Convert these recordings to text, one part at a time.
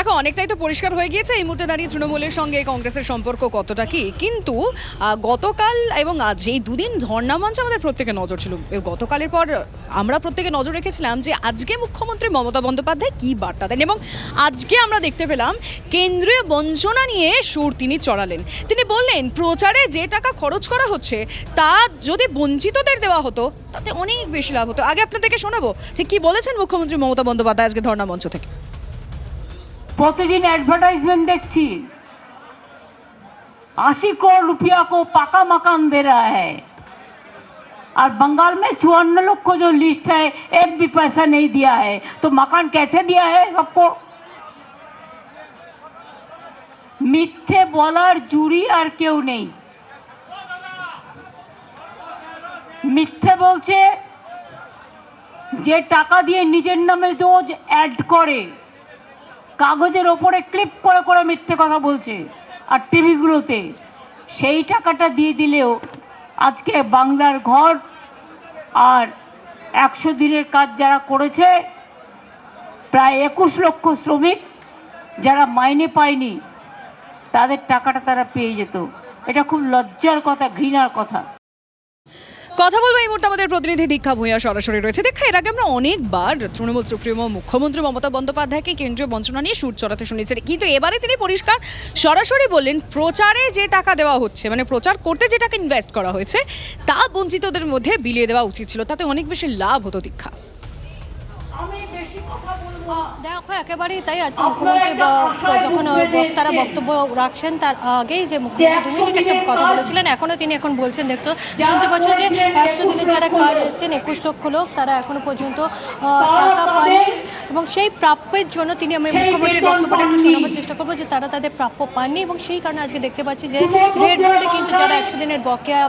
দেখো, অনেকটাই তো পরিষ্কার হয়ে গিয়েছে। এই মুহূর্তে দাঁড়িয়ে তৃণমূলের সঙ্গে কংগ্রেসের সম্পর্ক কতটা কি? কিন্তু গতকাল এবং আজ এই দুদিন ধর্ণা মঞ্চে আমাদের প্রত্যেকে নজর ছিল। গতকালের পর আমরা প্রত্যেকে নজর রেখেছিলাম যে আজকে মুখ্যমন্ত্রী মমতা বন্দ্যোপাধ্যায় কি বার্তা দেন এবং আজকে আমরা দেখতে পেলাম, কেন্দ্রীয় বঞ্চনা নিয়ে সুর তিনি চড়ালেন। তিনি বললেন, প্রচারে যে টাকা খরচ করা হচ্ছে, তা যদি বঞ্চিতদের দেওয়া হতো, তাতে অনেক বেশি লাভ হতো। আগে আপনাদেরকে শোনাবো যে কি বলেছেন মুখ্যমন্ত্রী মমতা বন্দ্যোপাধ্যায় আজকে ধর্ণা মঞ্চ থেকে। प्रतिदिन एडवर्टाइजमेंट देखी अस्सी करोड़ रुपया को पका मकान दे रहा है और बंगाल में चुवान्न लोग को जो लिस्ट है एक भी पैसा नहीं दिया है तो मकान कैसे दिया है सबको মিথ্যে বলার জুরি আর কেউ নেই মিথ্যে বলছে যে টাকা দিয়ে নিজের নামে রোজ অ্যাড করে কাগজের ওপরে ক্লিপ করে করে মিথ্যে কথা বলছে আর টিভিগুলোতে। সেই টাকাটা দিয়ে দিলেও আজকে বাংলার ঘর আর একশো দিনের কাজ যারা করেছে, প্রায় একুশ লক্ষ শ্রমিক যারা মাইনে পায়নি, তাদের টাকাটা তারা পেয়ে যেত। এটা খুব লজ্জার কথা, ঘৃণার কথা। কথা বলব এই মুহূর্তে আমাদের প্রতিনিধি দীক্ষা ভূঁইয়া সরাসরি রয়েছে। দেখা এর আগে আমরা অনেকবার তৃণমূল সুপ্রিমো মুখ্যমন্ত্রী মমতা বন্দ্যোপাধ্যায়কে কেন্দ্রীয় বঞ্চনা নিয়ে সুর চড়াতে শুনেছেন কিন্তু এবারে তিনি পরিষ্কার সরাসরি বললেন, প্রচারে যে টাকা দেওয়া হচ্ছে মানে প্রচার করতে যে টাকা ইনভেস্ট করা হয়েছে, তা বঞ্চিতদের মধ্যে বিলিয়ে দেওয়া উচিত ছিল। তাতে অনেক বেশি লাভ হতো দীক্ষা। দেখো একেবারেই তাই আজকে মুখ্যমন্ত্রী যখন বক্তারা বক্তব্য রাখছেন, তার আগেই যে মুখ্যমন্ত্রী একটা কথা বলেছিলেন এখনও তিনি এখন বলছেন দেখতো শুনতে পাচ্ছ যে একশো দিনের যারা কাজ এসেছেন, একুশ লক্ষ লোক, তারা এখনও পর্যন্ত টাকা পাননি এবং সেই প্রাপ্যের জন্য তিনি আমি মুখ্যমন্ত্রীর বক্তব্যটা একটু শোনাবার চেষ্টা করব যে তারা তাদের প্রাপ্য পাননি এবং সেই কারণে আজকে দেখতে পাচ্ছি যে রেড রোডে কিন্তু যারা একশো দিনের বকেয়া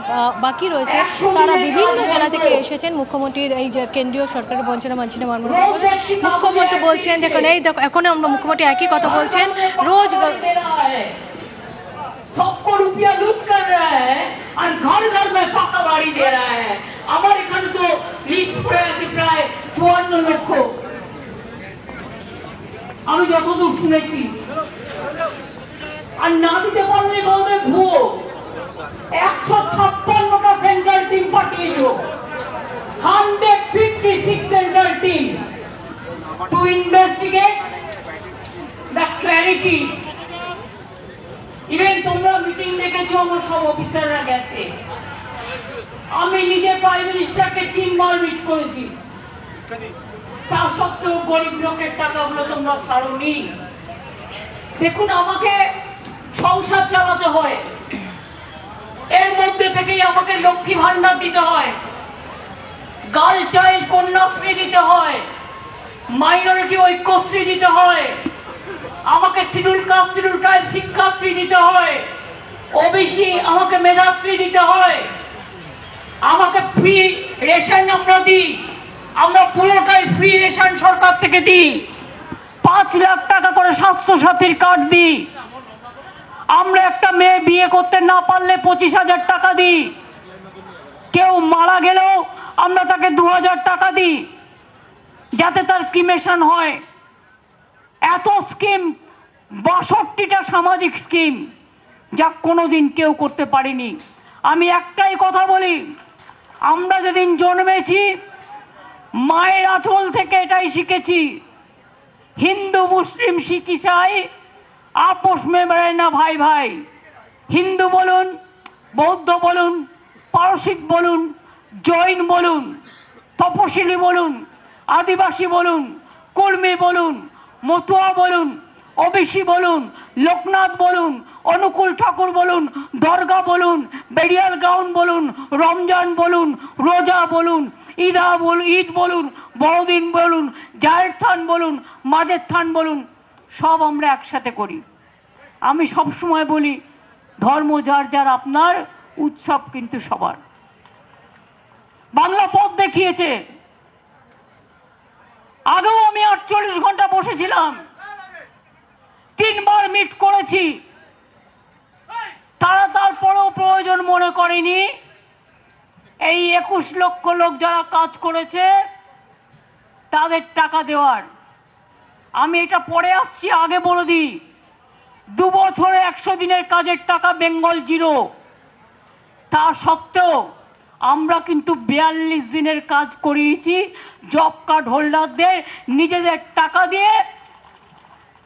বাকি রয়েছে, তারা বিভিন্ন জেলা থেকে এসেছেন মুখ্যমন্ত্রীর এই যে কেন্দ্রীয় সরকারের বঞ্চনা মানচিনে মানব মুখ্যমন্ত্রী বলছেন দেখুন এই দেখো এখন আমরা মুখ্যমন্ত্রী একই কথা বলছেন রোজ दे रहा है सबको रुपया लूट कर रहा है और घर घर में পাকা বাড়ি দে रहा है আমার এখানে তো লিস্ট পড়ে আছে প্রায় চুয়ান্ন লক্ষ আমি যতদূর শুনেছি আর না দিতে পারলে বলবে ভুয়ো একশো ছাপ্পান্নটা central team পাঠিয়েছ to investigate the clarity even তোমরা মিটিং দেখেছ, আমার সব অফিসাররা গেছে। আমি নিজে প্রাইম মিনিস্টারকে তিনবার মিট করেছি। তা সত্ত্বেও গরিব লোকের টাকাগুলো তোমরা ছাড়োনি। দেখুন, আমাকে সংসার চালাতে হয়। এর মধ্যে থেকেই আমাকে লক্ষ্মী ভান্ডার দিতে হয়। গার্ল চাইল্ড কন্যাশ্রী দিতে হয়। মাইনরিটি ঐক্যশ্রী দিতে হয়। আমাকে schedule caste, schedule tribe Shikshashree দিতে হয়। ওবিসি আমাকে মেধাশ্রী দিতে হয়। আমাকে ফ্রি রেশন আমরা দিই। আমরা পুরোটাই ফ্রি রেশন সরকার থেকে দিই। পাঁচ লাখ টাকা করে স্বাস্থ্য সাথীর কার্ড দিই। আমরা একটা মেয়ে বিয়ে করতে না পারলে পঁচিশ হাজার টাকা দিই। কেউ মারা গেলেও আমরা তাকে দু হাজার টাকা দিই। যাতে তার ক্রিমেশন হয়। এত স্কিম বাষট্টিটা সামাজিক স্কিম যা কোনো দিন কেউ করতে পারেনি। আমি একটাই কথা বলি, আমরা যেদিন জন্মেছি, মায়ের আঁচল থেকে এটাই শিখেছি। হিন্দু, মুসলিম, শিখ, ইসাই, আপোষ মে বেড়ায় না ভাই ভাই। হিন্দু বলুন, বৌদ্ধ বলুন, পারসিক বলুন, জৈন বলুন, তপশিলি বলুন আদিবাসী বলুন কর্মী বলুন, মতুয়া বলুন, ওবিসি বলুন, লোকনাথ বলুন, অনুকূল ঠাকুর বলুন, দরগা বলুন বেরিয়াল গাউন বলুন, রমজান বলুন, রোজা বলুন, ঈদা বল, ঈদ বলুন বড়দিন বলুন জায়ের থান বলুন মাঝের থান বলুন, সব আমরা একসাথে করি। আমি সব সময় বলি, ধর্ম যার যার আপনার, উৎসব কিন্তু সবার। বাংলা পথ দেখিয়েছে আগেও আমি আটচল্লিশ ঘণ্টা বসেছিলাম। তিনবার মিট করেছি। তারা তারপরেও প্রয়োজন মনে করেনি। এই একুশ লক্ষ লোক যারা কাজ করেছে, তাদের টাকা দেওয়ার। আমি এটা পরে আসছি, আগে বলে দিই। দু বছরে একশো দিনের কাজের টাকা বেঙ্গল জিরো। তা সত্ত্বেও আমরা কিন্তু বিয়াল্লিশ দিনের কাজ করিয়েছি জব কার্ড হোল্ডারদের নিজেদের টাকা দিয়ে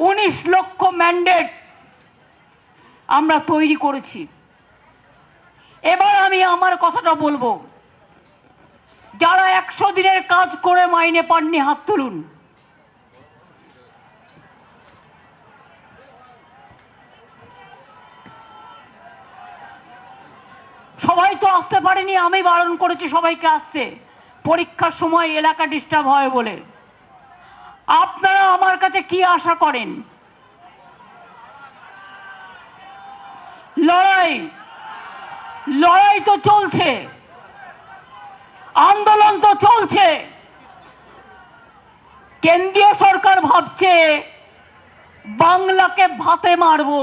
উনিশ লক্ষ ম্যান্ডেট আমরা তৈরি করেছি। এবার আমি আমার কথাটা বলব। যারা একশো দিনের কাজ করে মাইনে পাননি, হাত তুলুন। সবাই তো আসতে পারেনি, আমি বারণ করেছি সবাইকে আসতে। পরীক্ষার সময় এলাকা ডিস্টার্ব হয় বলে। আপনারা আমার কাছে কি আশা করেন? লড়াই। লড়াই তো চলছে। আন্দোলন তো চলছে। কেন্দ্রীয় সরকার ভাবছে, বাংলাকে ভাতে মারবো।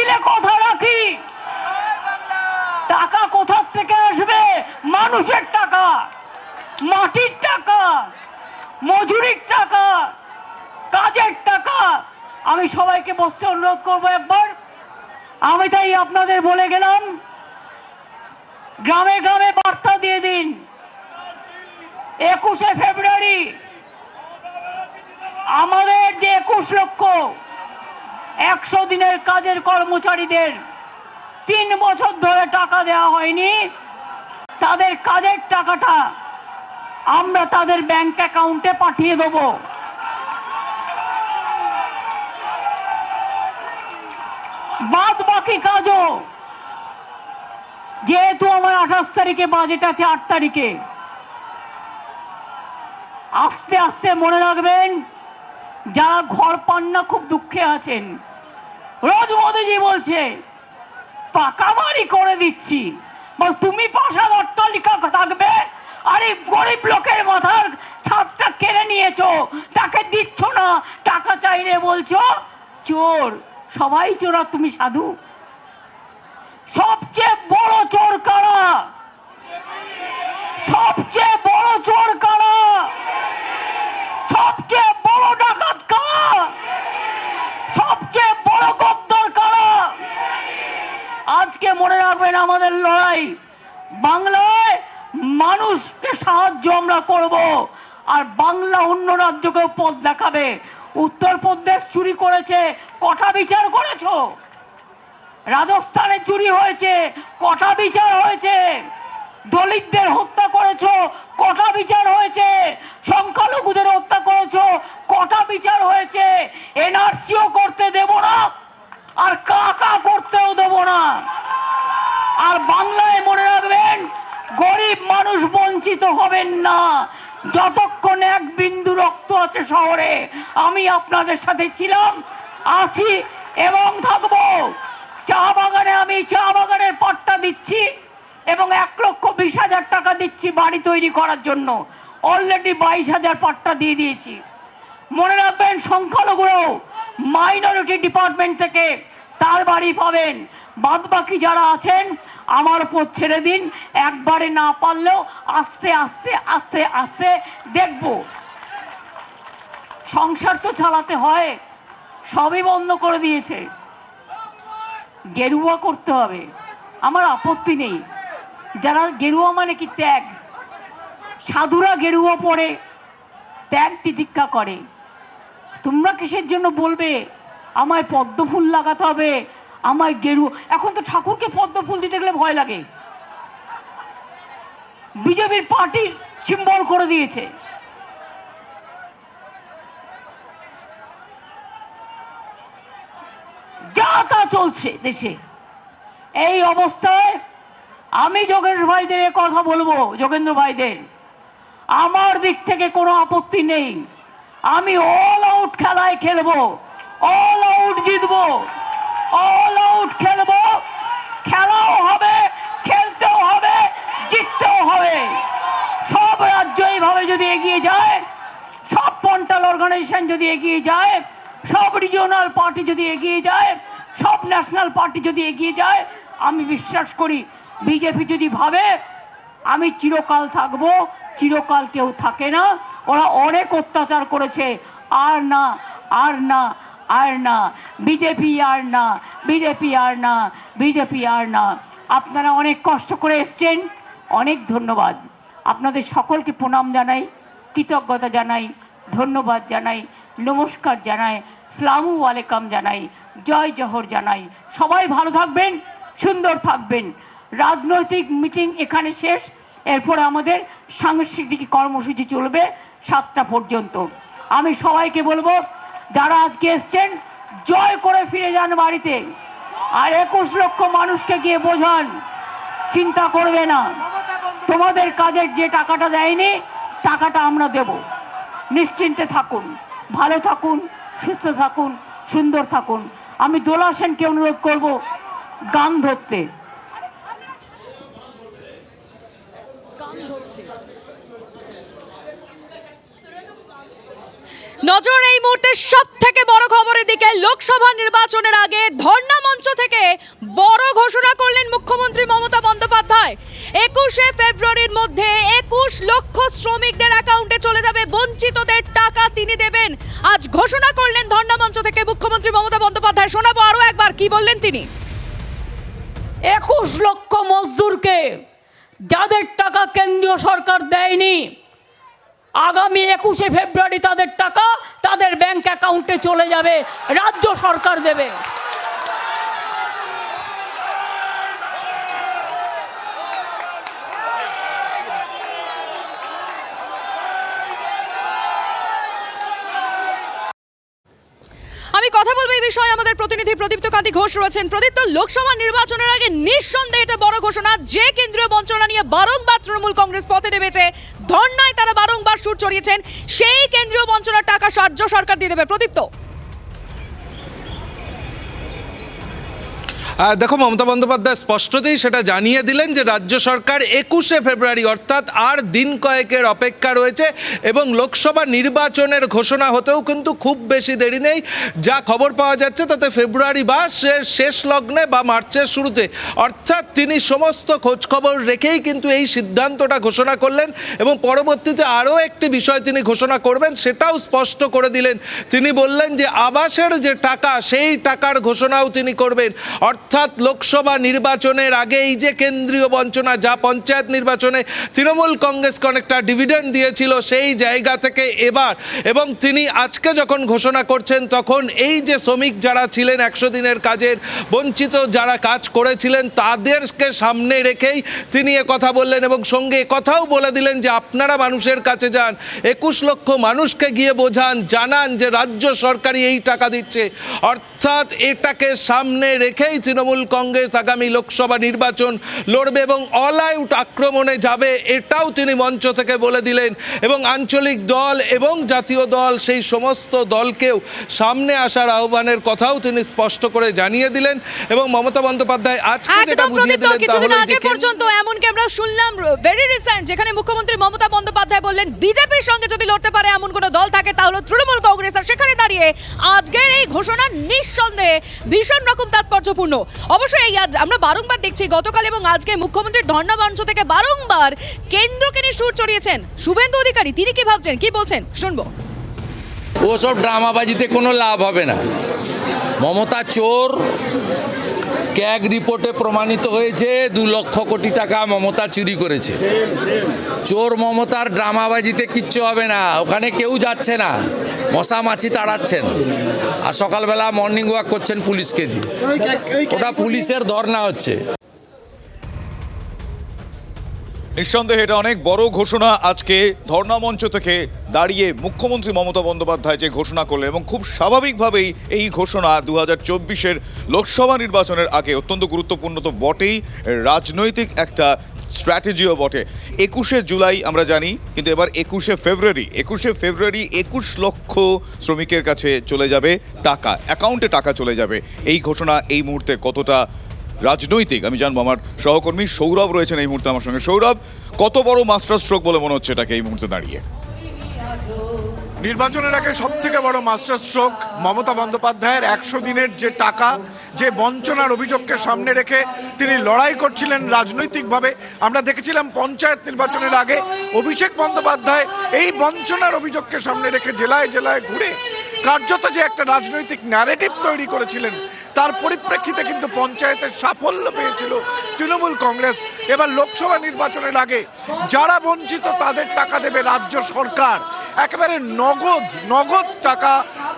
দিলে কথা রাখি। টাকা কোথার থেকে আসবে? মানুষের টাকা, মাটির টাকা, মজুরির টাকা, কাজের টাকা। আমি সবাইকে বসতে অনুরোধ করব একবার। আমি তাই আপনাদের বলে গেলাম, গ্রামে গ্রামে বার্তা দিয়ে দিন। একুশে ফেব্রুয়ারি, আমাদের যে একুশ লক্ষ একশো দিনের কাজের কর্মচারীদের তিন বছর ধরে টাকা দেওয়া হয়নি। তাদের কাজের টাকাটা আমরা তাদের ব্যাংক অ্যাকাউন্টে পাঠিয়ে দেব। বাদ বাকি কাজও যেহেতু আমার আঠাশ তারিখে, বাজেট আছে আট তারিখে। আস্তে আস্তে মনে রাখবেন, যারা ঘর পান না, খুব দুঃখে আছেন। রোজ মোদিজি বলছে পাকা বাড়ি করে দিচ্ছি। বল, তুমি পাশার অট্টালিকা থাকবে আরে গরিব লোকের মাথার ছাদটা কেড়ে নিয়েছো। তাকে দিচ্ছ না, টাকা চাইলে বলছো, চোর, সবাই চোর তুমি সাধু। সবচেয়ে বড় চোর কারা? সবচেয়ে বড় চোর কারা সবচেয়ে বড় ডাকাত কারা সবচেয়ে বড় গদ্দর কারা আজকে মনে রাখবেন আমাদের লড়াই। বাংলায় মানুষকে সাহায্য আমরা করব। আর বাংলা অন্য রাজ্যকেও পথ দেখাবে। উত্তরপ্রদেশ চুরি করেছে, কটা বিচার করেছ? রাজস্থানে চুরি হয়েছে, কটা বিচার হয়েছে? দলিতদের হত্যা করেছ, কটা বিচার হয়েছে? সংখ্যালঘুদের হত্যা করেছ, কটা বিচার হয়েছে? এনআরসিও করতে দেব না। আর কাকা করতেও দেব না। আর বাংলায় মনে রাখবেন, গরিব মানুষ বঞ্চিত হবেন না। যতক্ষণ এক বিন্দু রক্ত আছে শহরে, আমি আপনাদের সাথে ছিলাম, আছি এবং থাকব। চা বাগানে আমি চা বাগানের পাট্টা দিচ্ছি এবং এক লক্ষ বিশ হাজার টাকা দিচ্ছি বাড়ি তৈরি করার জন্য। অলরেডি বাইশ হাজার পাট্টা দিয়ে দিয়েছি। মনে রাখবেন, সংখ্যালঘুরাও মাইনরিটি ডিপার্টমেন্ট থেকে তার বাড়ি পাবেন। বাদ বাকি যারা আছেন, আমার উপর ছেড়ে দিন। একবারে না পারলেও আস্তে আস্তে আস্তে আস্তে দেখব। সংসার তো চালাতে হয়, সবই বন্ধ করে দিয়েছে। গেরুয়া করতে হবে, আমার আপত্তি নেই। যারা গেরুয়া মানে কি? ত্যাগ। সাধুরা গেরুয়া পরে ত্যাগ তিতিক্ষা করে। তোমরা কিসের জন্য বলবে? আমায় পদ্ম ফুল লাগাতে হবে, আমায় গেরু। এখন তো ঠাকুরকে পদ্ম ফুল দিতে গেলে ভয় লাগে। বিজেপির পার্টির সিম্বল করে দিয়েছে। যা তা চলছে দেশে। এই অবস্থায় আমি যোগেশ ভাইদের কথা বলব, যোগেন্দ্র ভাইদের। আমার দিক থেকে কোনো আপত্তি নেই। আমি অল আউট খেলায় খেলব অল আউট জিতবো অল আউট খেলব। খেলাও হবে, খেলতেও হবে, জিততেও হবে। সব রাজ্য এইভাবে যদি এগিয়ে যায়, সব পন্টাল অর্গানাইজেশন যদি এগিয়ে যায়, সব রিজিওনাল পার্টি যদি এগিয়ে যায়, সব ন্যাশনাল পার্টি যদি এগিয়ে যায়, আমি বিশ্বাস করি বিজেপি যদি ভাবে, আমি চিরকাল থাকব, চিরকাল কেউ থাকে না। ওরা অনেক অত্যাচার করেছে। আর না আর না আর না। বিজেপি আর না, বিজেপি আর না, বিজেপি আর না। আপনারা অনেক কষ্ট করে এসছেন, অনেক ধন্যবাদ। আপনাদের সকলকে প্রণাম জানাই, কৃতজ্ঞতা জানাই, ধন্যবাদ জানাই, নমস্কার জানাই, সালামু আলাইকাম জানাই, জয় জহর জানাই। সবাই ভালো থাকবেন, সুন্দর থাকবেন। রাজনৈতিক মিটিং এখানে শেষ, এরপরে আমাদের সাংস্কৃতিক কর্মসূচি চলবে। সাতটা পর্যন্ত। আমি সবাইকে বলব, যারা আজকে এসছেন, জয় করে ফিরে যান বাড়িতে। আর একুশ লক্ষ মানুষকে গিয়ে বোঝান, চিন্তা করবে না। তোমাদের কাজের যে টাকাটা দেয়নি, টাকাটা আমরা দেব। নিশ্চিন্তে থাকুন, ভালো থাকুন, সুস্থ থাকুন, সুন্দর থাকুন। আমি দোলা সেনকে অনুরোধ করব, গান ধরতে। নজর এই মুহূর্তে সব থেকে বড় খবরের দিকে লোকসভা নির্বাচনের আগে ধর্ণা মঞ্চ থেকে বড় ঘোষণা করলেন মুখ্যমন্ত্রী মমতা বন্দ্যোপাধ্যায়। একুশে ফেব্রুয়ারির মধ্যে একুশ লক্ষ শ্রমিকদের অ্যাকাউন্টে চলে যাবে, বঞ্চিতদের টাকা তিনি দেবেন। আজ ঘোষণা করলেন ধর্ণা মঞ্চ থেকে মুখ্যমন্ত্রী মমতা বন্দ্যোপাধ্যায়। শোনাবো আরও একবার, কি বললেন তিনি? একুশ লক্ষ মজদুরকে যাদের টাকা কেন্দ্রীয় সরকার দেয়নি আগামী একুশে ফেব্রুয়ারি তাদের টাকা তাদের ব্যাংক অ্যাকাউন্টে চলে যাবে রাজ্য সরকার দেবে আমি কথা বলব এই বিষয়ে আমাদের প্রতিনিধি প্রদীপ্ত কান্তি ঘোষ রয়েছেন। প্রদীপ্ত, লোকসভা নির্বাচনের আগে নিঃসন্দেহে এটা বড় ঘোষণা, যে কেন্দ্রীয় বঞ্চনা নিয়ে বারংবার তৃণমূল কংগ্রেস পথে নেমেছে, ধর্নায় তারা বারংবার সুর চড়িয়েছেন, সেই কেন্দ্রীয় বঞ্চনার টাকা রাজ্য সরকার দিয়ে দেবে। প্রদীপ্ত। দেখো, মমতা বন্দ্যোপাধ্যায় স্পষ্টতেই সেটা জানিয়ে দিলেন যে রাজ্য সরকার একুশে ফেব্রুয়ারি, অর্থাৎ আর দিন কয়েকের অপেক্ষা রয়েছে এবং লোকসভা নির্বাচনের ঘোষণা হতেও কিন্তু খুব বেশি দেরি নেই। যা খবর পাওয়া যাচ্ছে, তাতে ফেব্রুয়ারি বা শেষ লগ্নে বা মার্চের শুরুতে, অর্থাৎ তিনি সমস্ত খোঁজখবর রেখেই কিন্তু এই সিদ্ধান্তটা ঘোষণা করলেন এবং পরবর্তীতে আরও একটি বিষয় তিনি ঘোষণা করবেন, সেটাও স্পষ্ট করে দিলেন। তিনি বললেন যে আবাসের যে টাকা, সেই টাকার ঘোষণাও তিনি করবেন। অর্থাৎ লোকসভা নির্বাচনের আগে এই যে কেন্দ্রীয় বঞ্চনা, যা পঞ্চায়েত নির্বাচনে তৃণমূল কংগ্রেসকে অনেকটা ডিভিডেন্ড দিয়েছিল সেই জায়গা থেকে এবার। এবং তিনি আজকে যখন ঘোষণা করছেন, তখন এই যে শ্রমিক যারা ছিলেন একশো দিনের কাজের, বঞ্চিত যারা কাজ করেছিলেন, তাদেরকে সামনে রেখেই তিনি কথা বললেন এবং সঙ্গে কথাও বলে দিলেন যে আপনারা মানুষের কাছে যান, একুশ লক্ষ মানুষকে গিয়ে বোঝান, জানান যে রাজ্য সরকারই এই টাকা দিচ্ছে। অর্থাৎ এটাকে সামনে রেখেই তৃণমূল কংগ্রেস আগামী লোকসভা নির্বাচন লড়বে এবং অল আউট আক্রমণে যাবে এটাও তিনি মঞ্চ থেকে বলে দিলেন। এবং আঞ্চলিক দল এবং জাতীয় দল সেই সমস্ত দলকেও সামনে আসার আহ্বানের কথাও তিনি স্পষ্ট করে জানিয়ে দিলেন। এবং মমতা বন্দ্যোপাধ্যায় আজকে যেটা বুঝিয়ে দিলেন কিছুদিন আগে পর্যন্ত এমনকি আমরা শুনলাম ভেরি রিসেন্ট যেখানে মুখ্যমন্ত্রী মমতা বন্দ্যোপাধ্যায় বললেন বিজেপির সঙ্গে যদি লড়তে পারে এমন কোনো দল থাকে তাহলে তৃণমূল কংগ্রেস আর সেখানে দাঁড়িয়ে আজকের এই ঘোষণা নিঃসন্দেহে ভীষণ রকম তাৎপর্যপূর্ণ। অবশ্যই এই আজ আমরা বারংবার দেখছি গতকাল এবং আজকে মুখ্যমন্ত্রীর ধর্ণা মঞ্চ থেকে বারংবার কেন্দ্রকে নিয়ে সুর চড়িয়েছেন শুভেন্দু অধিকারী। তিনি কি ভাবছেন, কি বলছেন? শুনব। ওসব ড্রামাবাজিতে কোনো লাভ হবে না। মমতা চোর ক্যাগ রিপোর্টে প্রমাণিত হয়েছে, দু লক্ষ কোটি টাকা মমতা চুরি করেছে। চোর মমতার ড্রামাবাজিতে কিচ্ছু হবে না, ওখানে কেউ যাচ্ছে না, মশা মাছি তাড়াচ্ছেন। আর সকালবেলা মর্নিং ওয়াক করছেন পুলিশকে দিয়ে। ওটা পুলিশের ধর্না হচ্ছে। নিঃসন্দেহে এটা অনেক বড় ঘোষণা। আজকে ধর্ণা মঞ্চ থেকে দাঁড়িয়ে মুখ্যমন্ত্রী মমতা বন্দ্যোপাধ্যায় যে ঘোষণা করলেন এবং খুব স্বাভাবিকভাবেই এই ঘোষণা দু হাজার লোকসভা নির্বাচনের আগে অত্যন্ত গুরুত্বপূর্ণ তো বটেই, রাজনৈতিক একটা স্ট্র্যাটেজিও বটে। একুশে জুলাই আমরা জানি, কিন্তু এবার একুশে ফেব্রুয়ারি একুশে ফেব্রুয়ারি একুশ লক্ষ শ্রমিকের কাছে চলে যাবে টাকা, অ্যাকাউন্টে টাকা চলে যাবে। এই ঘোষণা এই মুহূর্তে কতটা রাজনৈতিক, আমি জানব আমার সহকর্মী সৌরভ রয়েছেন এই মুহূর্তে আমার সঙ্গে। সৌরভ, কত বড় মাস্টার স্ট্রোক বলে মনে হচ্ছে এটাকে এই মুহূর্তে দাঁড়িয়ে? নির্বাচনের আগে সব থেকে বড় মাস্টার স্ট্রোক মমতা বন্দ্যোপাধ্যায়ের একশো দিনের যে টাকা, যে বঞ্চনার অভিযোগকে সামনে রেখে তিনি লড়াই করছিলেন রাজনৈতিকভাবে। আমরা দেখেছিলাম পঞ্চায়েত নির্বাচনের আগে অভিষেক বন্দ্যোপাধ্যায় এই বঞ্চনার অভিযোগকে সামনে রেখে জেলায় জেলায় ঘুরে কার্যত যে একটা রাজনৈতিক ন্যারেটিভ তৈরি করেছিলেন তার পরিপ্রেক্ষিতে কিন্তু পঞ্চায়েতের সাফল্য পেয়েছিল তৃণমূল কংগ্রেস। এবার লোকসভা নির্বাচনের আগে যারা বঞ্চিত তাদের টাকা দেবে রাজ্য সরকার। একেবারে নগদ নগদ টাকা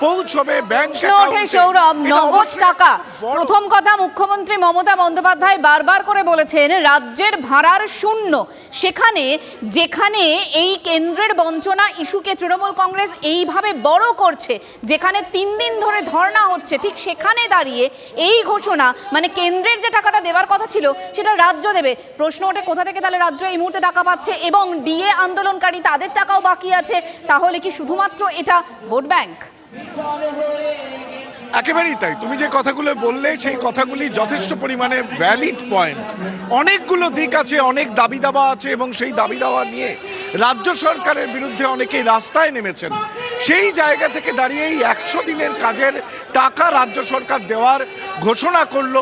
পৌঁছবে ব্যাংক ওঠে সৌরভ নগদ টাকা। প্রথম কথা মুখ্যমন্ত্রী মমতা বন্দ্যোপাধ্যায় বারবার করে বলেছেন রাজ্যের ভাড়ার শূন্য। সেখানে যেখানে এই কেন্দ্রের বঞ্চনা ইস্যুকে তৃণমূল কংগ্রেস এইভাবে বড় করছে যেখানে তিন দিন ধরে ধর্ণা হচ্ছে ঠিক সেখানে দাঁড়িয়ে এই ঘোষণা মানে কেন্দ্রের যে টাকাটা দেওয়ার কথা ছিল সেটা রাজ্য দেবে। প্রশ্ন ওঠে কোথা থেকে তাহলে রাজ্য এই মুহূর্তে টাকা পাচ্ছে এবং ডিএ আন্দোলনকারী তাদের টাকাও বাকি আছে তাহলে কি শুধুমাত্র এটা ভোট ব্যাংক? একেবারেই তাই। তুমি যে কথাগুলো বললে, সেই কথাগুলি যথেষ্ট পরিমাণে ভ্যালিড পয়েন্ট অনেকগুলো দিক আছে, অনেক দাবি দাবা আছে, এবং সেই দাবি দাওয়া নিয়ে রাজ্য সরকারের বিরুদ্ধে অনেকেই রাস্তায় নেমেছেন। সেই জায়গা থেকে দাঁড়িয়ে এই একশো দিনের কাজের টাকা রাজ্য সরকার দেওয়ার ঘোষণা করল।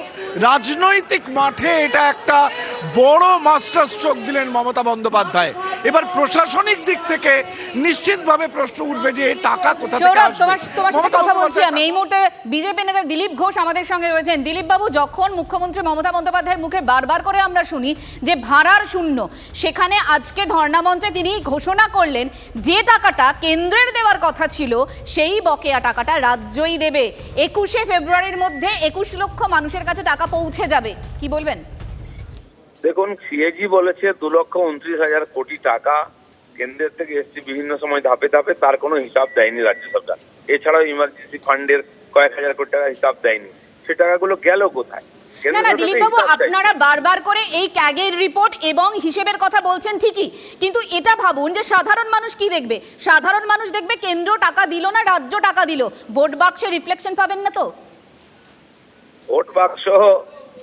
রাজনৈতিক মাঠে এটা একটা বড় মাস্টার স্ট্রোক দিলেন মমতা বন্দ্যোপাধ্যায়। এবার প্রশাসনিক দিক থেকে নিশ্চিতভাবে প্রশ্ন উঠবে যে টাকা কোথা থেকে? তোমার তোমার সাথে কথা বলছি আমি। এই মুহূর্তে বিজেপি নেতা দিলীপ ঘোষ আমাদের সঙ্গে রয়েছেন। দিলীপ বাবু যখন মুখ্যমন্ত্রী মমতা বন্দ্যোপাধ্যায়ের মুখে বারবার করে আমরা শুনি যে ভাড়ার শূন্য সেখানে আজকে ধর্ণা মঞ্চে তিনি ঘোষণা করলেন যে টাকাটা কেন্দ্রের দেওয়ার কথা ছিল সেই বকেয়া টাকাটা রাজ্যই দেবে। একুশে ফেব্রুয়ারির মধ্যে একুশ লক্ষ মানুষের কাছে টাকা পৌঁছে যাবে। কি বলবেন? দেখুন সিএজি বলেছে দু লক্ষ উনত্রিশ হাজার কোটি টাকা কেন্দ্রের থেকে এসছে বিভিন্ন সময় ধাপে ধাপে তার কোনো হিসাব দেয়নি রাজ্য সরকার। এছাড়াও ইমার্জেন্সি ফান্ডের কয়েক হাজার কোটি টাকা হিসাব দেয়নি। সে টাকাগুলো গেল কোথায়? না না দিলীপ বাবু আপনারা বারবার করে এই ক্যাগের রিপোর্ট এবং হিসেবের কথা বলছেন ঠিকই কিন্তু এটা ভাবুন যে সাধারণ মানুষ কি দেখবে? সাধারণ মানুষ দেখবে কেন্দ্র টাকা দিল না রাজ্য টাকা দিল। ভোট বাক্সে রিফ্লেকশন পাবেন না তো? ভোট বাক্স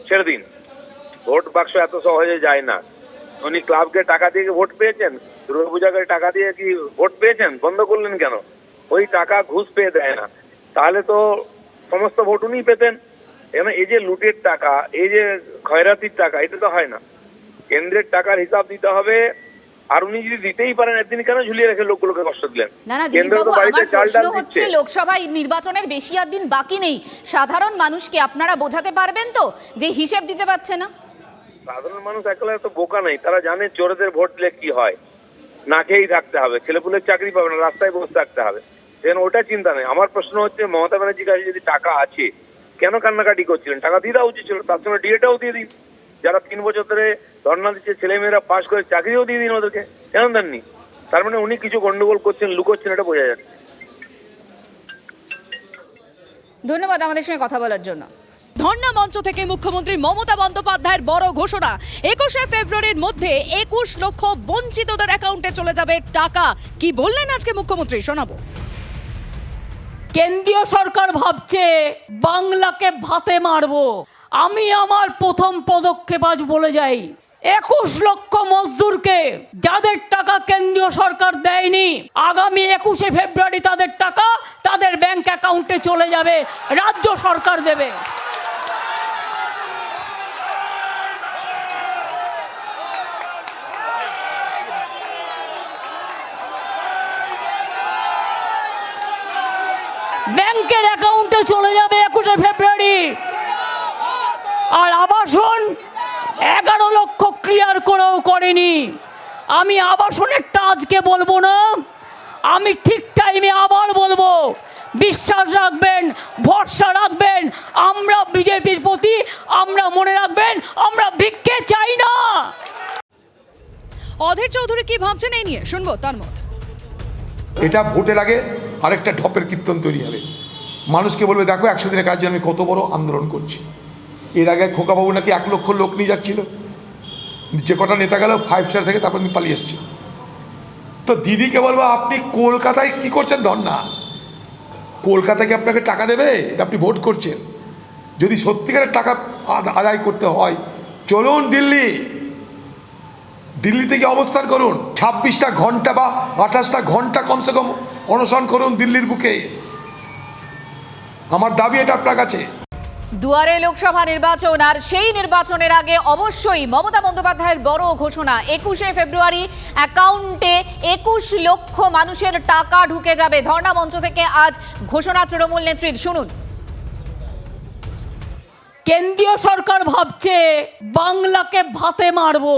ছেড়ে দিন। ভোট বাক্স এত সহজে যায় না। উনি ক্লাবকে টাকা দিয়ে ভোট পেয়েছেন? দুর্গাপূজাকে টাকা দিয়ে কি ভোট পেয়েছেন? বন্ধ করলেন কেন? ওই টাকা ঘুষ পেয়ে দেয় না। তাহলে তো সমস্ত ভোট উনি পেতেন। এখানে এই যে লুটের টাকা এই যে খয়রাতির টাকা এটা তো হয় না। কেন্দ্রের টাকার হিসাব দিতে হবে। আর উনি যদি দিতেই পারেন একদিন কেন ঝুলিয়ে রেখে লোকগুলোকে কষ্ট দিলেন? না না দিলীপ কেন্দ্র বাবু আমার প্রশ্ন হচ্ছে লোকসভায় নির্বাচনের বেশি আর দিন বাকি নেই। সাধারণ মানুষকে আপনারা বোঝাতে পারবেন তো যে হিসেব দিতে পারছে না? সাধারণ মানুষ একেবারে তো বোকা নেই, তারা জানে চোরদের ভোট দিলে কি হয়। না খেয়েই থাকতে হবে ছেলেপুলের চাকরি পাবে না, রাস্তায় বসে থাকতে হবে। সেখানে ওটা চিন্তা নেই। আমার প্রশ্ন হচ্ছে, মমতা ব্যানার্জির কাছে যদি টাকা আছে, কেন কান্নাকাটি করছিলেন? টাকা দিয়ে দেওয়া উচিত ছিল, তার সঙ্গে ডিএটাও দিয়ে দিন। যারা তিন বছর ধরে ধর্ণা দিচ্ছে, ছেলেমেয়েরা পাশ করে চাকরিও দিয়ে দিন ওদেরকে। কেন দেননি? তার মানে উনি কিছু গন্ডগোল করছেন, লুকোচ্ছেন, এটা বোঝা যাচ্ছে। ধন্যবাদ আমাদের সঙ্গে কথা বলার জন্য। ধর্ণা মঞ্চ থেকে মুখ্যমন্ত্রী মমতা বন্দ্যোপাধ্যায়ের বড় ঘোষণা। একুশে ফেব্রুয়ারির মধ্যে একুশ লক্ষ বঞ্চিতদের অ্যাকাউন্টে চলে যাবে টাকা। কি বললেন আজকে মুখ্যমন্ত্রী? শোনাবো। কেন্দ্রীয় সরকার ভাবছে বাংলাকে ভাতে মারবো। আমি আমার প্রথম পদক্ষেপ আজ বলে যাই, একুশ লক্ষ মজদুরকে যাদের টাকা কেন্দ্রীয় সরকার দেয়নি, আগামী একুশে ফেব্রুয়ারি তাদের টাকা তাদের ব্যাংক অ্যাকাউন্টে চলে যাবে, রাজ্য সরকার দেবে। ব্যাংকের অ্যাকাউন্টে চলে যাবে একুশে ফেব্রুয়ারি। আর আবাসন এগারো লক্ষ ক্লিয়ার করেও করেনি। আমি আবাসনেরটা আজকে বলব না, আমি ঠিক টাইমে আবার বলব, বিশ্বাস রাখবেন, ভরসা রাখবেন, আমরা বিজেপির প্রতি, আমরা মনে রাখবেন, আমরা ভিক্ষে চাই না। অধীর চৌধুরী কি ভাবছেন এই নিয়ে? শুনব তার মত। এটা ভোটের আগে আরেকটা ঢপের কীর্তন তৈরি হবে। মানুষকে বলবে, দেখো, একশো দিনের কাজ আমি কত বড় আন্দোলন করছি। এর আগে খোকাবাবু নাকি এক লক্ষ লোক নিয়ে যাচ্ছিল। যে কটা নেতা গেল ফাইভ স্টার থেকে তারপর তিনি পালিয়ে এসছে। তো দিদিকে বলব, আপনি কলকাতায় কি করছেন ধর না কলকাতায় কি আপনাকে টাকা দেবে? এটা আপনি ভোট করছেন। যদি সত্যিকারের টাকা আদ- আদায় করতে হয়, চলুন দিল্লি। দিল্লিতে গিয়ে অবস্থান করুন। ছাব্বিশটা ঘণ্টা বা আঠাশটা ঘণ্টা কমসে কম অনশন করুন দিল্লির বুকে। আমার দাবি এটা আপনার কাছে। দুয়ারে লোকসভা নির্বাচন আর সেই নির্বাচনের আগে অবশ্যই মমতা বন্দ্যোপাধ্যায়ের বড় ঘোষণা। একুশে ফেব্রুয়ারি অ্যাকাউন্টে একুশ লক্ষ মানুষের টাকা ঢুকে যাবে। ধর্ণা মঞ্চ থেকে আজ ঘোষণা তৃণমূল নেত্রীর। শুনুন। কেন্দ্রীয় সরকার ভাবছে বাংলাকে ভাতে মারবো।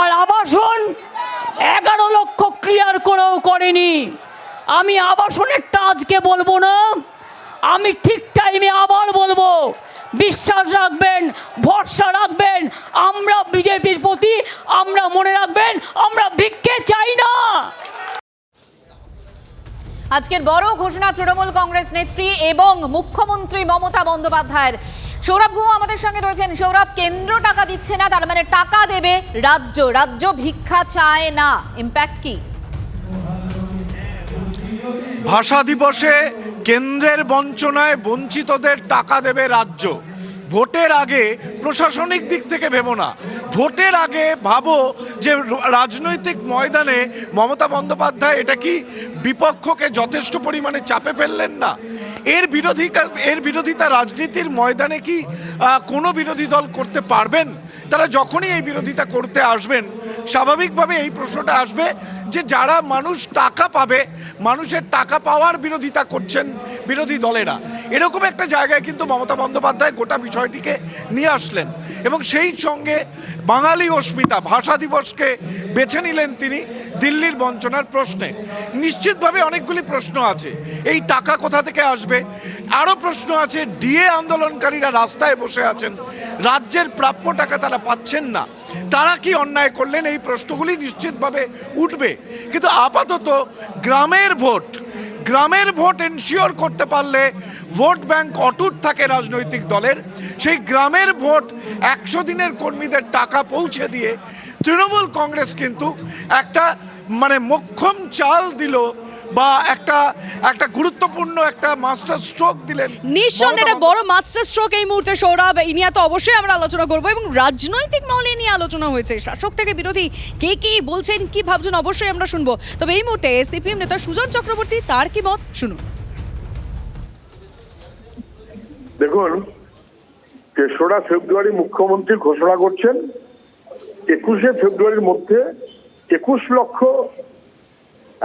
আর আবাসন এগারো লক্ষ ক্লিয়ার করেও করেনি। আমি আবাসনেরটা আজকে বলব না, আমি ঠিক টাইমে আবার বলব, বিশ্বাস রাখবেন, ভরসা রাখবেন, আমরা বিজেপির প্রতি, আমরা মনে রাখবেন, আমরা ভিক্ষে চাই না। আজকের বড় ঘোষণা তৃণমূল কংগ্রেস নেত্রী এবং মুখ্যমন্ত্রী মমতা বন্দ্যোপাধ্যায়ের। সৌরভ গুহ আমাদের সঙ্গে রয়েছেন। সৌরভ, কেন্দ্র টাকা দিচ্ছে না, তার মানে টাকা দেবে রাজ্য। রাজ্য ভিক্ষা চায় না। ইম্প্যাক্ট কি? ভাষা দিবসে কেন্দ্রের বঞ্চনায় বঞ্চিতদের টাকা দেবে রাজ্য। ভোটের আগে প্রশাসনিক দিক থেকে ভেবো না। ভোটের আগে ভাবো যে রাজনৈতিক ময়দানে মমতা বন্দ্যোপাধ্যায় এটা কি বিপক্ষকে যথেষ্ট পরিমাণে চাপে ফেললেন না? এর বিরোধিতা এর বিরোধিতা রাজনীতির ময়দানে কি কোনো বিরোধী দল করতে পারবেন? তারা যখনই এই বিরোধিতা করতে আসবেন, স্বাভাবিকভাবে এই প্রশ্নটা আসবে যে যারা মানুষ টাকা পাবে, মানুষের টাকা পাওয়ার বিরোধিতা করছেন বিরোধী দলেরা। এরকম একটা জায়গায় কিন্তু মমতা বন্দ্যোপাধ্যায় গোটা বিষয়টিকে নিয়ে আসলেন। এবং সেই সঙ্গে বাঙালি অস্মিতা, ভাষা দিবসকে বেছে নিলেন তিনি দিল্লির বঞ্চনার প্রশ্নে। নিশ্চিতভাবে অনেকগুলি প্রশ্ন আছে। এই টাকা কোথা থেকে আসবে? আরও প্রশ্ন আছে, ডিএ আন্দোলনকারীরা রাস্তায় বসে আছেন, রাজ্যের প্রাপ্য টাকা তারা পাচ্ছেন না। তারা কি অন্যায় করলেন? এই প্রশ্নগুলি নিশ্চিতভাবে উঠবে। কিন্তু আপাতত গ্রামের ভোট গ্রামের ভোট এনশিওর করতে পারলে ভোট ব্যাংক অটুট থাকে রাজনৈতিক দলের। সেই গ্রামের ভোট একশো দিনের কর্মীদের টাকা পৌঁছে দিয়ে তৃণমূল কংগ্রেস কিন্তু একটা মানে মক্ষম চাল দিল বা একটা একটা গুরুত্বপূর্ণ একটা মাস্টার স্ট্রোক দিলেন। নিঃসন্দেহে একটা বড় মাস্টার স্ট্রোক এই মুহূর্তে সৌরভ। এই নিয়ে তো অবশ্যই আমরা আলোচনা করব এবং রাজনৈতিক মহলে নিয়ে আলোচনা হয়েছে। শাসক থেকে বিরোধী কে কে বলছেন কি ভাবছেন অবশ্যই আমরা শুনব। তবে এই মুহূর্তে সিপিএম নেতা সুজন চক্রবর্তী তার কি মত? শুনুন। দেখুন তেসরা ফেব্রুয়ারি মুখ্যমন্ত্রী ঘোষণা করছেন, একুশে ফেব্রুয়ারির মধ্যে একুশ লক্ষ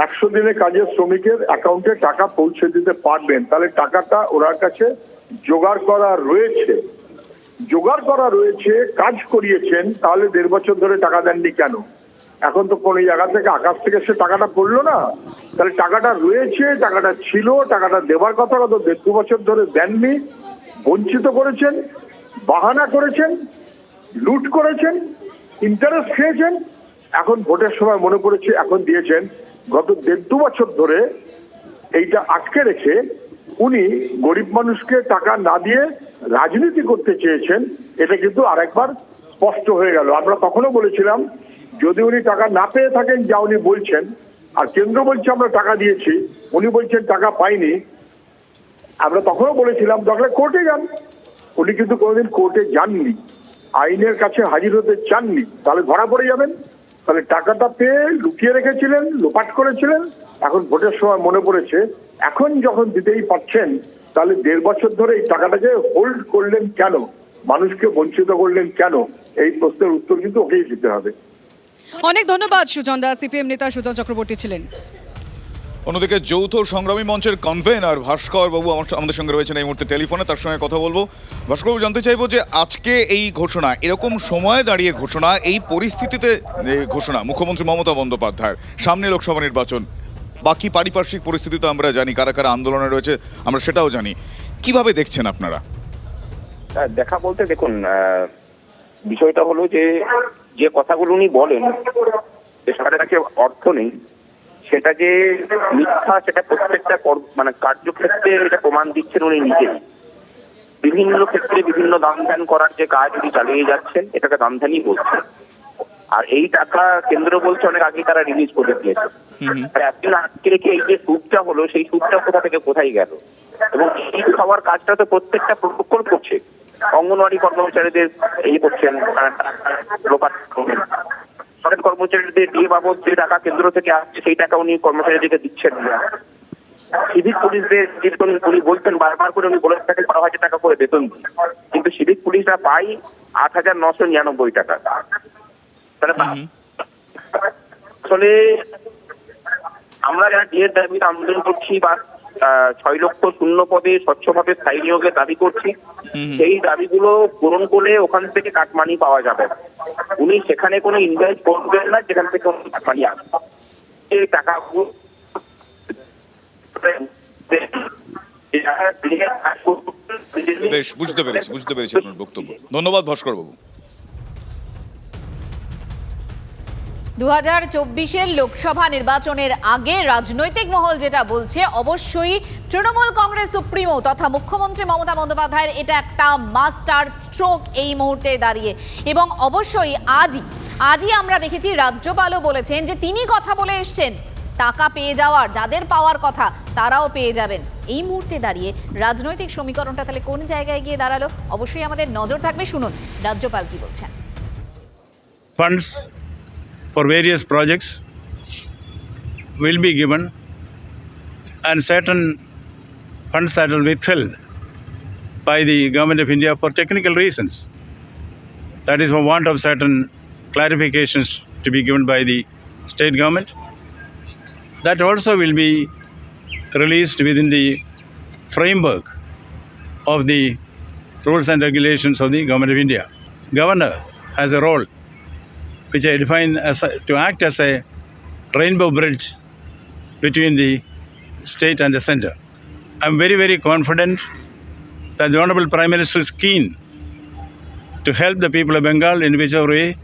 একশো দিনে কাজের শ্রমিকের অ্যাকাউন্টে টাকা পৌঁছে দিতে পারবেন। তাহলে টাকাটা ওনার কাছে জোগাড় করা রয়েছে। জোগাড় করা রয়েছে, কাজ করিয়েছেন, তাহলে দেড় বছর ধরে টাকা দেননি কেন? এখন তো কোনো জায়গা থেকে, আকাশ থেকে সে টাকাটা পড়ল না। তাহলে টাকাটা রয়েছে, টাকাটা ছিল, টাকাটা দেবার কথা কত? দেড় দু বছর ধরে দেননি। বঞ্চিত করেছেন, বাহানা করেছেন, লুট করেছেন ইন্টারেস্ট খেয়েছেন। এখন ভোটের সময় মনে পড়েছে, এখন দিয়েছেন। গত দেড় দু বছর ধরে এইটা আটকে রেখে উনি গরিব মানুষকে টাকা না দিয়ে রাজনীতি করতে চেয়েছেন, এটা কিন্তু আরেকবার স্পষ্ট হয়ে গেল। আমরা তখনও বলেছিলাম, যদি উনি টাকা না পেয়ে থাকেন যা উনি বলছেন, আর কেন্দ্র বলছে আমরা টাকা দিয়েছি, উনি বলছেন টাকা পাইনি আমরা তখনও বলেছিলাম দরকার কোর্টে যান। উনি কিন্তু কোনোদিন কোর্টে যাননি। আইনের কাছে হাজির হতে চাননি। তাহলে ধরা পড়ে যাবেন। তাহলে টাকাটা পেয়ে লুকিয়ে রেখেছিলেন, লোপাট করেছিলেন। এখন ভোটের সময় মনে পড়েছে, এখন যখন দিতেই পাচ্ছেন তাহলে দেড় বছর ধরে এই টাকাটাকে হোল্ড করলেন কেন? মানুষকে বঞ্চিত করলেন কেন? এই প্রশ্নের উত্তর কিন্তু ওকেই দিতে হবে। অনেক ধন্যবাদ সুজন দা, সিপিএম নেতা সুজন চক্রবর্তী ছিলেন। অন্যদিকে যৌথ সংগ্রামী মঞ্চের কনভেনার ভাস্কর বাবু আমাদের সঙ্গে রয়েছেন এই মুহূর্তে টেলিফোনে তার সঙ্গে কথা বলব। ভাস্কর বাবু জানতে চাইব যে আজকে এই ঘোষণা এরকম সময়ে দাঁড়িয়ে ঘোষণা এই পরিস্থিতিতে ঘোষণা মুখ্যমন্ত্রী মমতা বন্দ্যোপাধ্যায় সামনে লোকসভা নির্বাচন বাকি পারিপার্শ্বিক পরিস্থিতি তো আমরা জানি কারা কারা আন্দোলনে রয়েছে আমরা সেটাও জানি। কীভাবে দেখছেন আপনারা? হ্যাঁ, দেখা বলতে দেখুন বিষয়টা হলো যে যে কথাগুলো উনি বলেন অর্থ নেই সেটা যে মিথ্যা সেটা প্রত্যেকটা মানে কার্যক্ষেত্রে এটা প্রমাণ দিচ্ছেন উনি নিজেই। বিভিন্ন ক্ষেত্রে বিভিন্ন দাম ধ্যান করার যে কাজ উনি চালিয়ে যাচ্ছেন এটাকে দাম ধ্যানই বলছেন। আর এই টাকা কেন্দ্র বলছে অনেক আগে তারা রিলিজ করে দিয়েছে। আর একদিন আটকে রেখে এই যে সুদটা হলো সেই সুদটা কোথা থেকে কোথায় গেল? এবং এই খাওয়ার কাজটা তো প্রত্যেকটা প্রকল্প করছে। অঙ্গনওয়াড়ি কর্মচারীদের এই করছেন। সরকারি কর্মচারীদের দিয়ে বাবদ যে টাকা কেন্দ্র থেকে আসছে সেই টাকা উনি কর্মচারীদেরকে দিচ্ছেন না। সিভিক পুলিশদের যেরকম উনি বলছেন বারবার করে উনি বলে থাকেন বারো হাজার টাকা করে বেতন দিই কিন্তু সিভিক পুলিশরা পাই আট হাজার নশো নিরানব্বই টাকা। তাহলে আসলে আমরা যারা ডিএর দাবিতে আন্দোলন করছি বা ছয় লক্ষ শূন্য পদে স্বচ্ছভাবে স্থায়ী নিয়োগের দাবি করছি। সেই দাবিগুলো পূরণ করলে ওখান থেকে কাটমানি পাওয়া যাবে। উনি সেখানে কোনো ইনভেস্ট করবেন না যেখান থেকে কাটমানি আসবে। এই টাকাগুলো বেশ বুঝতে পেরেছি বুঝতে পেরেছি আপনার বক্তব্য। ধন্যবাদ ভাস্কর বাবু দু হাজার চব্বিশের লোকসভা নির্বাচনের আগে রাজনৈতিক মহল যেটা বলছে, অবশ্যই তৃণমূল কংগ্রেস সুপ্রিমো তথা মুখ্যমন্ত্রী মমতা বন্দ্যোপাধ্যায়ের এটা একটা মাস্টার স্ট্রোক এই মুহূর্তে দাঁড়িয়ে। এবং অবশ্যই আজই আজই আমরা দেখেছি রাজ্যপালও বলেছেন যে তিনি কথা বলে এসছেন, টাকা পেয়ে যাওয়ার, যাদের পাওয়ার কথা তারাও পেয়ে যাবেন। এই মুহূর্তে দাঁড়িয়ে রাজনৈতিক সমীকরণটা তাহলে কোন জায়গায় গিয়ে দাঁড়াল? অবশ্যই আমাদের নজর থাকবে, শুনুন রাজ্যপাল কি বলছেন। For various projects will be given and certain funds that will be withheld by the government of India for technical reasons. That is for want of certain clarifications to be given by the state government. That also will be released within the framework of the rules and regulations of the government of India. Governor has a role which I define as a, to act as a rainbow bridge between the state and the center. I'm very, very confident that the Honorable Prime Minister is keen to help the people of Bengal in whichever way